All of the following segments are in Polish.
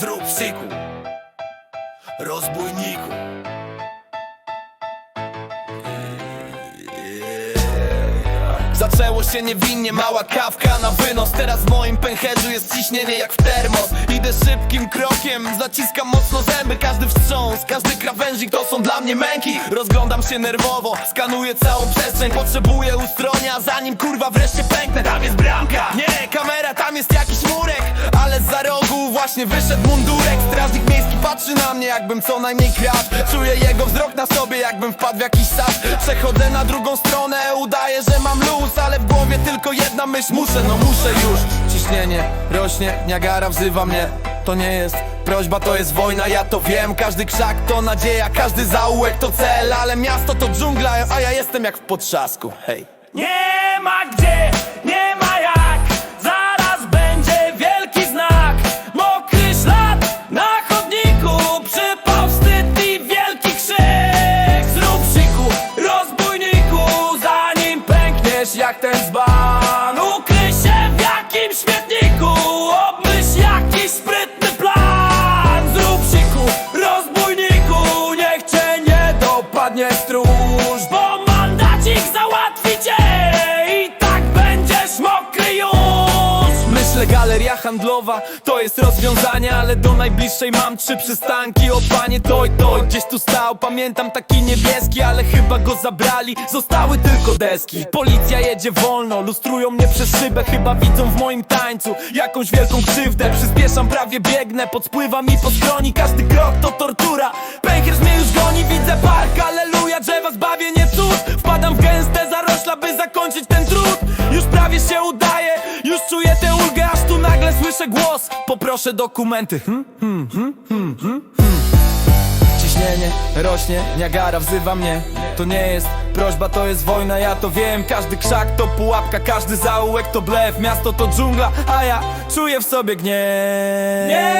Zrób syku Rozbójniku. Zaczęło się niewinnie, mała kawka na wynos. Teraz w moim pęcherzu jest ciśnienie jak w termos. Idę szybkim krokiem, zaciskam mocno zęby. Każdy wstrząs, każdy krawężnik to są dla mnie męki. Rozglądam się nerwowo, skanuję całą przestrzeń. Potrzebuję ustronia, zanim kurwa wreszcie pęknę. Tam jest bramka, nie, kamera, tam jest jakiś murek Ale za rogu właśnie wyszedł mundurek. Strażnik miejski patrzy na mnie jakbym co najmniej kradł Czuję jego wzrok na sobie jakbym wpadł w jakiś sad. Przechodzę na drugą stronę, udaję, że mam luz Ale w głowie tylko jedna myśl, muszę, no muszę już. Ciśnienie rośnie, Niagara wzywa mnie. To nie jest prośba, to jest wojna, ja to wiem. Każdy krzak to nadzieja, każdy zaułek to cel. Ale miasto to dżungla, a ja jestem jak w potrzasku, hej. Nie ma gdzie, dzban Ukryj się w jakimś śmietniku handlowa to jest rozwiązanie Ale do najbliższej mam trzy przystanki. O panie toj toj gdzieś tu stał. Pamiętam taki niebieski, ale chyba go zabrali. Zostały tylko deski. Policja jedzie wolno, lustrują mnie przez szybę. Chyba widzą w moim tańcu jakąś wielką krzywdę. Przyspieszam, prawie biegnę, podspływa mi po skroni. Każdy krok to tortura. Pęcherz mnie już goni, widzę park. Aleluja, drzewa zbawienie Wpadam w gęste zarośla, by zakończyć ten trud. Już prawie się udaje, już czuję tę tu nagle słyszę głos. Poproszę dokumenty. Hmm, hmm, hmm, hmm, hmm, hmm. Ciśnienie rośnie, Niagara wzywa mnie. To nie jest prośba, to jest wojna, ja to wiem. Każdy krzak to pułapka, każdy zaułek to blef. Miasto to dżungla, a ja czuję w sobie gniew. Nie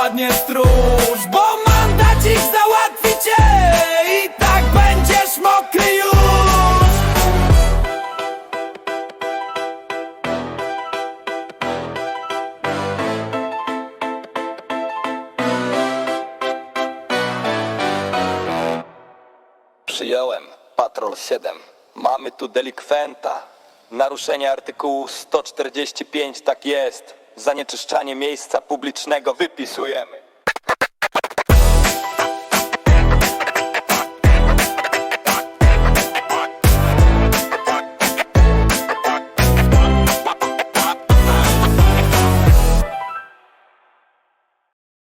nie dopadnie stróż Bo mandacik załatwi cię I tak będziesz mokry już Przyjąłem. Patrol 7. Mamy tu delikwenta. Naruszenie artykułu 145, tak jest. Zanieczyszczanie miejsca publicznego wypisujemy.